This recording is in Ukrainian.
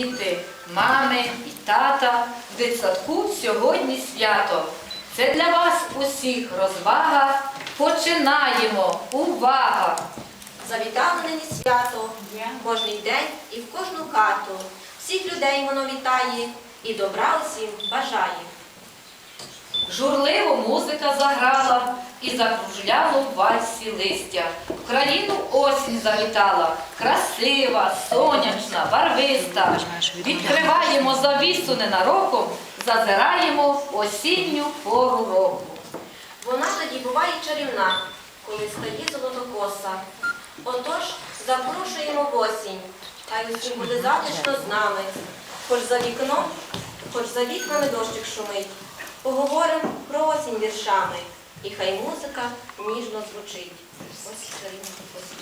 Діти, мами і тата, в дитсадку сьогодні свято. Це для вас усіх розвага. Починаємо! Увага! Завітало нині свято, кожний день і в кожну хату. Всіх людей воно вітає і добра усім бажає. Журливо музика заграла і закружляло в вальсі листя. В країну осінь завітала, красива, сонячна, барвиста. Відкриваємо завісу ненароком, зазираємо в осінню пору року. Вона тоді буває чарівна, коли стає золотокоса. Отож запрошуємо в осінь, хай усім буде затишно з нами. Хоч за вікном, хоч за вікнами дощик шумить. Поговоримо про осінь віршами, і хай музика ніжно звучить. Ось.